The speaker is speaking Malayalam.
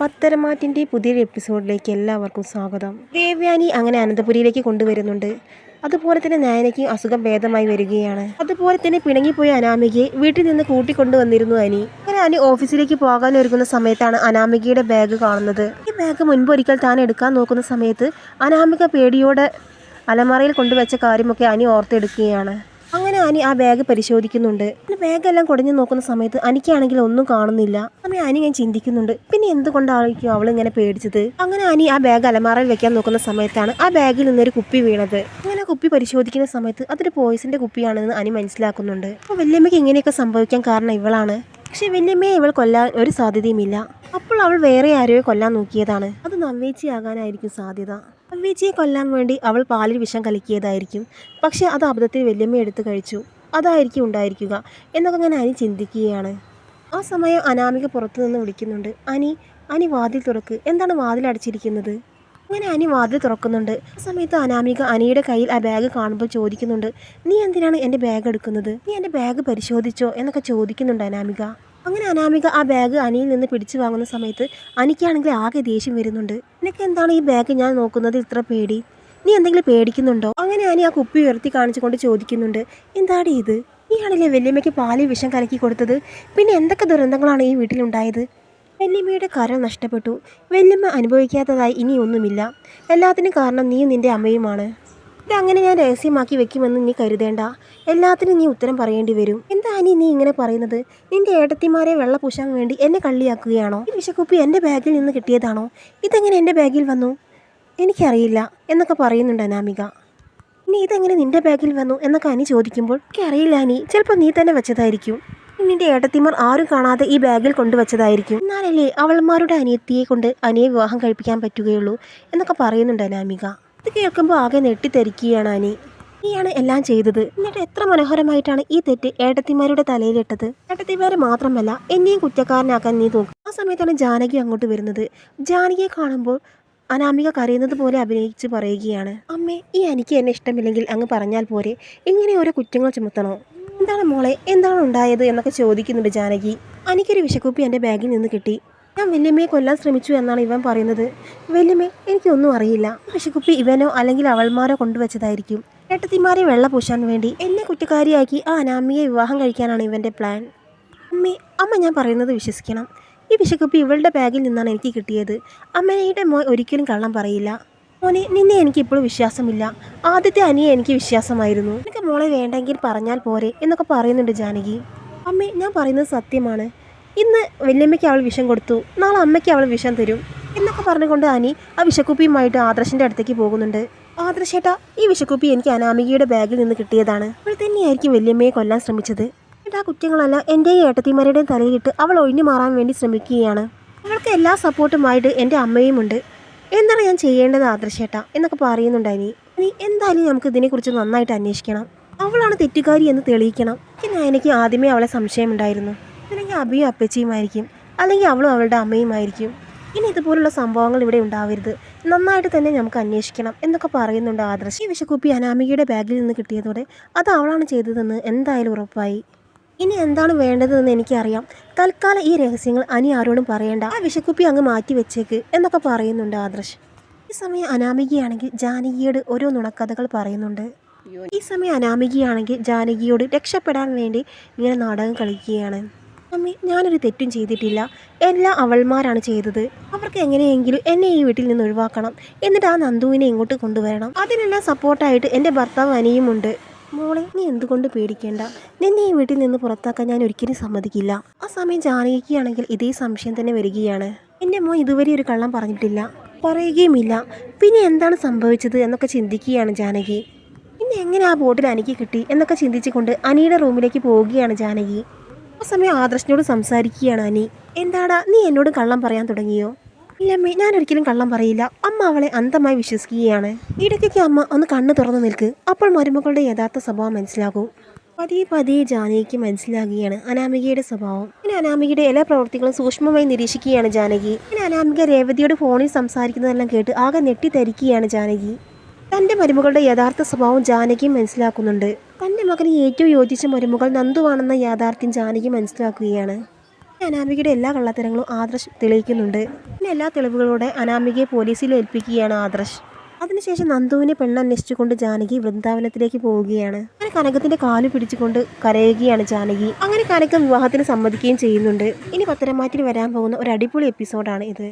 പത്തരമാറ്റിന്റെ പുതിയൊരു എപ്പിസോഡിലേക്ക് എല്ലാവർക്കും സ്വാഗതം. ദേവ്യാനി അങ്ങനെ അനന്തപുരിയിലേക്ക് കൊണ്ടുവരുന്നുണ്ട്. അതുപോലെ തന്നെ നയനയ്ക്ക് അസുഖം ഭേദമായി വരികയാണ്. അതുപോലെ തന്നെ പിണങ്ങിപ്പോയ അനാമികയെ വീട്ടിൽ നിന്ന് കൂട്ടിക്കൊണ്ടുവന്നിരുന്നു അനി. അങ്ങനെ അനി ഓഫീസിലേക്ക് പോകാൻ ഒരുങ്ങുന്ന സമയത്താണ് അനാമികയുടെ ബാഗ് കാണുന്നത്. ഈ ബാഗ് മുൻപ് ഒരിക്കൽ താൻ എടുക്കാൻ നോക്കുന്ന സമയത്ത് അനാമിക പേടിയോടെ അലമാറയിൽ കൊണ്ടുവച്ച കാര്യമൊക്കെ അനി ഓർത്തെടുക്കുകയാണ്. അനി ആ ബാഗ് പരിശോധിക്കുന്നുണ്ട്. പിന്നെ ബാഗെല്ലാം കുടഞ്ഞു നോക്കുന്ന സമയത്ത് അനിക്കാണെങ്കിൽ ഒന്നും കാണുന്നില്ല. അങ്ങനെ അനി ഞാൻ ചിന്തിക്കുന്നുണ്ട്. പിന്നെ എന്തുകൊണ്ടായിരിക്കും അവൾ ഇങ്ങനെ പേടിച്ചത്? അങ്ങനെ അനി ആ ബാഗ് അലമാറയിൽ വെക്കാൻ നോക്കുന്ന സമയത്താണ് ആ ബാഗിൽ നിന്നൊരു കുപ്പി വീണത്. അങ്ങനെ കുപ്പി പരിശോധിക്കുന്ന സമയത്ത് അതൊരു പോയിസിന്റെ കുപ്പിയാണെന്ന് അനി മനസ്സിലാക്കുന്നുണ്ട്. അപ്പോൾ വല്യമ്മയ്ക്ക് ഇങ്ങനെയൊക്കെ സംഭവിക്കാൻ കാരണം ഇവളാണ്. പക്ഷെ വല്യമ്മയെ ഇവൾ കൊല്ലാൻ ഒരു സാധ്യതയുമില്ല. അപ്പോൾ അവൾ വേറെ ആരെയോ കൊല്ലാൻ നോക്കിയതാണ്. അത് നവ്വേച്ചിയാകാനായിരിക്കും സാധ്യത. നവ്വേച്ചിയെ കൊല്ലാൻ വേണ്ടി അവൾ പാലിൽ വിഷം കലക്കിയതായിരിക്കും. പക്ഷെ അത് അബദ്ധത്തിൽ വല്യമ്മ എടുത്തു കഴിച്ചു. അതായിരിക്കും ഉണ്ടായിരിക്കുക എന്നൊക്കെ ഞാൻ അനി ചിന്തിക്കുകയാണ്. ആ സമയം അനാമിക പുറത്തു നിന്ന് വിളിക്കുന്നുണ്ട്. അനി അനി വാതിൽ തുറക്ക്. എന്താണ് വാതിൽ അടച്ചിരിക്കുന്നത്? അങ്ങനെ അനി വാതിൽ തുറക്കുന്നുണ്ട്. ആ സമയത്ത് അനാമിക അനിയുടെ കയ്യിൽ ആ ബാഗ് കാണുമ്പോൾ ചോദിക്കുന്നുണ്ട് നീ എന്തിനാണ് എന്റെ ബാഗ് എടുക്കുന്നത്? നീ എന്റെ ബാഗ് പരിശോധിച്ചോ? എന്നൊക്കെ ചോദിക്കുന്നുണ്ട് അനാമിക. അങ്ങനെ അനാമിക ആ ബാഗ് അനിയിൽ നിന്ന് പിടിച്ചു വാങ്ങുന്ന സമയത്ത് അനിക്കാണെങ്കിൽ ആകെ ദേഷ്യം വരുന്നുണ്ട്. നിനക്ക് എന്താണ് ഈ ബാഗ് ഞാൻ നോക്കുന്നത്? ഇത്ര പേടി. നീ എന്തെങ്കിലും പേടിക്കുന്നുണ്ടോ? അങ്ങനെ അനി ആ കുപ്പി ഉയർത്തി കാണിച്ചുകൊണ്ട് ചോദിക്കുന്നുണ്ട്. എന്താണ് ഇത്? നീയാണല്ലേ വല്യമ്മയ്ക്ക് പാലിൽ വിഷം കലക്കി കൊടുത്തത്? പിന്നെ എന്തൊക്കെ ദുരന്തങ്ങളാണ് ഈ വീട്ടിലുണ്ടായത്? വല്യമ്മയുടെ കരം നഷ്ടപ്പെട്ടു. വല്യമ്മ അനുഭവിക്കാത്തതായി ഇനി ഒന്നുമില്ല. എല്ലാത്തിനും കാരണം നീ നിന്റെ അമ്മയുമാണ്. ഇതങ്ങനെ ഞാൻ രഹസ്യമാക്കി വെക്കുമെന്ന് നീ കരുതേണ്ട. എല്ലാത്തിനും നീ ഉത്തരം പറയേണ്ടി വരും. എന്താ നീ നീ ഇങ്ങനെ പറയുന്നത് നിന്റെ ഏട്ടത്തിമാരെ വെള്ള പൂശാൻ വേണ്ടി എന്നെ കള്ളിയാക്കുകയാണോ? ഈ വിഷക്കുപ്പി എന്റെ ബാഗിൽ നിന്ന് കിട്ടിയതാണോ? ഇതെങ്ങനെ എന്റെ ബാഗിൽ വന്നു? എനിക്കറിയില്ല എന്നൊക്കെ പറയുന്നുണ്ട് അനാമിക. ഇനി ഇതെങ്ങനെ നിന്റെ ബാഗിൽ വന്നു എന്നൊക്കെ അനി ചോദിക്കുമ്പോൾ എനിക്കറിയില്ല അനി ചിലപ്പോൾ നീ തന്നെ വെച്ചതായിരിക്കും. നിന്റെ ഏട്ടത്തിമാർ ആരും കാണാതെ ഈ ബാഗിൽ കൊണ്ടുവച്ചതായിരിക്കും. എന്നാലല്ലേ അവൾമാരുടെ അനിയത്തിയെ കൊണ്ട് അനിയെ വിവാഹം കഴിപ്പിക്കാൻ പറ്റുകയുള്ളൂ? എന്നൊക്കെ പറയുന്നുണ്ട് അനാമിക. ഇത് കേൾക്കുമ്പോൾ ആകെ നെട്ടിത്തെരിക്കുകയാണ് അനി. നീയാണ് എല്ലാം ചെയ്തത്. എന്നിട്ട് എത്ര മനോഹരമായിട്ടാണ് ഈ തെറ്റ് ഏട്ടത്തിമാരുടെ തലയിലിട്ടത്. ഏട്ടത്തിമാര് മാത്രമല്ല എന്നെയും കുറ്റക്കാരനാക്കാൻ നീ നോക്കും. ആ സമയത്താണ് ജാനകി അങ്ങോട്ട് വരുന്നത്. ജാനകിയെ കാണുമ്പോൾ അനാമിക കരയുന്നത് പോലെ അഭിനയിച്ച് പറയുകയാണ് അമ്മേ ഈ എനിക്ക് എന്നെ ഇഷ്ടമില്ലെങ്കിൽ അങ്ങ് പറഞ്ഞാൽ പോരെ. ഇങ്ങനെ ഓരോ കുറ്റങ്ങൾ ചുമത്തണോ? എന്താണ് മോളെ എന്താണ് ഉണ്ടായത്? എന്നൊക്കെ ചോദിക്കുന്നുണ്ട് ജാനകി. എനിക്കൊരു വിഷക്കുപ്പി എന്റെ ബാഗിൽ നിന്ന് കിട്ടി. ഞാൻ വല്യമ്മയെ കൊല്ലാൻ ശ്രമിച്ചു എന്നാണ് ഇവൻ പറയുന്നത്. വല്യമ്മ എനിക്കൊന്നും അറിയില്ല. വിഷക്കുപ്പി ഇവനോ അല്ലെങ്കിൽ അവൾമാരോ കൊണ്ടുവച്ചതായിരിക്കും. ഏട്ടത്തിമാരെ വെള്ള പൂശാൻ വേണ്ടി എന്നെ കുറ്റക്കാരിയാക്കി ആ അനാമിയെ വിവാഹം കഴിക്കാനാണ് ഇവന്റെ പ്ലാൻ. അമ്മേ അമ്മ ഞാൻ പറയുന്നത് വിശ്വസിക്കണം. ഈ വിഷക്കുപ്പി ഇവളുടെ ബാഗിൽ നിന്നാണ് എനിക്ക് കിട്ടിയത്. അമ്മയുടെ മോൻ ഒരിക്കലും കള്ളം പറയില്ല. മോനെ നിന്നെ എനിക്കിപ്പോഴും വിശ്വാസമില്ല. ആദ്യത്തെ അനിയെ എനിക്ക് വിശ്വാസമായിരുന്നു. എനിക്ക് മോളെ വേണ്ടെങ്കിൽ പറഞ്ഞാൽ പോരെ എന്നൊക്കെ പറയുന്നുണ്ട് ജാനകി. അമ്മേ ഞാൻ പറയുന്നത് സത്യമാണ്. ഇന്ന് വല്യമ്മയ്ക്ക് അവൾ വിഷം കൊടുത്തു. നാളെ അമ്മയ്ക്ക് അവൾ വിഷം തരും. എന്നൊക്കെ പറഞ്ഞുകൊണ്ട് അനി ആ വിഷക്കുപ്പിയുമായിട്ട് ആദർശിന്റെ അടുത്തേക്ക് പോകുന്നുണ്ട്. ആദർശേട്ടാ ഈ വിഷക്കുപ്പി എനിക്ക് അനാമികയുടെ ബാഗിൽ നിന്ന് കിട്ടിയതാണ്. അവൾ തന്നെയായിരിക്കും വല്യമ്മയെ കൊല്ലാൻ ശ്രമിച്ചത്. എന്നിട്ട് ആ കുറ്റങ്ങളെല്ലാം എന്റെയും ഏട്ടത്തിമാരുടെയും തലയിലിട്ട് അവൾ ഒഴിഞ്ഞു മാറാൻ വേണ്ടി ശ്രമിക്കുകയാണ്. അവൾക്ക് എല്ലാ സപ്പോർട്ടുമായിട്ട് എന്റെ അമ്മയും ഉണ്ട് എന്താണ് ഞാൻ ചെയ്യേണ്ടത് ആദർശേട്ട എന്നൊക്കെ പറയുന്നുണ്ട് നീ എന്തായാലും നമുക്ക് ഇതിനെക്കുറിച്ച് നന്നായിട്ട് അന്വേഷിക്കണം. അവളാണ് തെറ്റുകാരി എന്ന് തെളിയിക്കണം. പിന്നെ എനിക്ക് ആദ്യമേ അവളെ സംശയമുണ്ടായിരുന്നു. അല്ലെങ്കിൽ അബിയും അപ്പച്ചിയുമായിരിക്കും. അല്ലെങ്കിൽ അവളും അവളുടെ അമ്മയുമായിരിക്കും. ഇനി ഇതുപോലുള്ള സംഭവങ്ങൾ ഇവിടെ ഉണ്ടാവരുത്. നന്നായിട്ട് തന്നെ നമുക്ക് അന്വേഷിക്കണം എന്നൊക്കെ പറയുന്നുണ്ട് ആദർശ്. ഈ വിഷക്കുപ്പി അനാമികയുടെ ബാഗിൽ നിന്ന് കിട്ടിയതോടെ അത് അവളാണ് ചെയ്തതെന്ന് എന്തായാലും ഉറപ്പായി. ഇനി എന്താണ് വേണ്ടതെന്ന് എനിക്കറിയാം. തൽക്കാലം ഈ രഹസ്യങ്ങൾ അനി ആരോടും പറയേണ്ട. ആ വിഷക്കുപ്പി അങ്ങ് മാറ്റി വെച്ചേക്ക് എന്നൊക്കെ പറയുന്നുണ്ട് ആദർശ്. ഈ സമയം അനാമികയാണെങ്കിൽ ജാനകിയോട് ഓരോ നുണക്കഥകൾ പറയുന്നുണ്ട്. ഈ സമയം അനാമികയാണെങ്കിൽ ജാനകിയോട് രക്ഷപ്പെടാൻ വേണ്ടി ഇങ്ങനെ നാടകം കളിക്കുകയാണ്. അമ്മേ ഞാനൊരു തെറ്റും ചെയ്തിട്ടില്ല. എല്ലാ അവൾമാരാണ് ചെയ്തത്. അവർക്ക് എങ്ങനെയെങ്കിലും എന്നെ ഈ വീട്ടിൽ നിന്ന് ഒഴിവാക്കണം. എന്നിട്ട് ആ നന്ദുവിനെ ഇങ്ങോട്ട് കൊണ്ടുവരണം. അതിനെല്ലാം സപ്പോർട്ടായിട്ട് എന്റെ ഭർത്താവ് അനിയുമുണ്ട് മോളെ നീ എന്തുകൊണ്ട് പേടിക്കേണ്ട? നിന്നെ ഈ വീട്ടിൽ നിന്ന് പുറത്താക്കാൻ ഞാൻ ഒരിക്കലും സമ്മതിക്കില്ല. ആ സമയം ജാനകിക്കുകയാണെങ്കിൽ ഇതേ സംശയം തന്നെ വരികയാണ്. എന്റെ മോൻ ഇതുവരെ ഒരു കള്ളം പറഞ്ഞിട്ടില്ല. പറയുകയുമില്ല. പിന്നെ എന്താണ് സംഭവിച്ചത് എന്നൊക്കെ ചിന്തിക്കുകയാണ് ജാനകി. പിന്നെ എങ്ങനെ ആ ബോട്ടിൽ അനിക്ക് കിട്ടി എന്നൊക്കെ ചിന്തിച്ചുകൊണ്ട് അനിയുടെ റൂമിലേക്ക് പോവുകയാണ് ജാനകി. ആ സമയം ആദർശിനോട് സംസാരിക്കുകയാണ് അനി. എന്താടാ നീ എന്നോട് കള്ളം പറയാൻ തുടങ്ങിയോ? ഇല്ലമ്മേ ഞാൻ ഒരിക്കലും കള്ളം പറയില്ല. അമ്മ അവളെ അന്ധമായി വിശ്വസിക്കുകയാണ്. ഇടയ്ക്കൊക്കെ അമ്മ ഒന്ന് കണ്ണു തുറന്നു നിൽക്ക്. അപ്പോൾ മരുമകളുടെ യഥാർത്ഥ സ്വഭാവം മനസ്സിലാകും. പതിയെ പതിയെ ജാനകിക്ക് മനസ്സിലാകുകയാണ് അനാമികയുടെ സ്വഭാവം. പിന്നെ അനാമികയുടെ എല്ലാ പ്രവൃത്തികളും സൂക്ഷ്മമായി നിരീക്ഷിക്കുകയാണ് ജാനകി. പിന്നെ അനാമിക രേവതിയോട് ഫോണിൽ സംസാരിക്കുന്നതെല്ലാം കേട്ട് ആകെ ഞെട്ടിത്തരിക്കുകയാണ് ജാനകി. തന്റെ മരുമകളുടെ യഥാർത്ഥ സ്വഭാവം ജാനകിയും മനസ്സിലാക്കുന്നുണ്ട്. മകന് ഏറ്റവും യോജിച്ച മരുമകൾ നന്ദുവാണെന്ന യാഥാർത്ഥ്യം ജാനകി മനസ്സിലാക്കുകയാണ്. അനാമികയുടെ എല്ലാ കള്ളത്തരങ്ങളും ആദർശ് തെളിയിക്കുന്നുണ്ട്. പിന്നെ എല്ലാ തെളിവുകളോടെ അനാമികയെ പോലീസിൽ ഏൽപ്പിക്കുകയാണ് ആദർശ്. അതിനുശേഷം നന്ദുവിനെ പെണ്ണന്വേഷിച്ചുകൊണ്ട് ജാനകി വൃന്ദാവനത്തിലേക്ക് പോവുകയാണ്. അങ്ങനെ കനകത്തിന്റെ കാൽ പിടിച്ചുകൊണ്ട് കരയുകയാണ് ജാനകി. അങ്ങനെ കനകം വിവാഹത്തിന് സമ്മതിക്കുകയും ചെയ്യുന്നുണ്ട്. ഇനി പത്തരമാറ്റിൽ വരാൻ പോകുന്ന ഒരു അടിപൊളി എപ്പിസോഡാണ് ഇത്.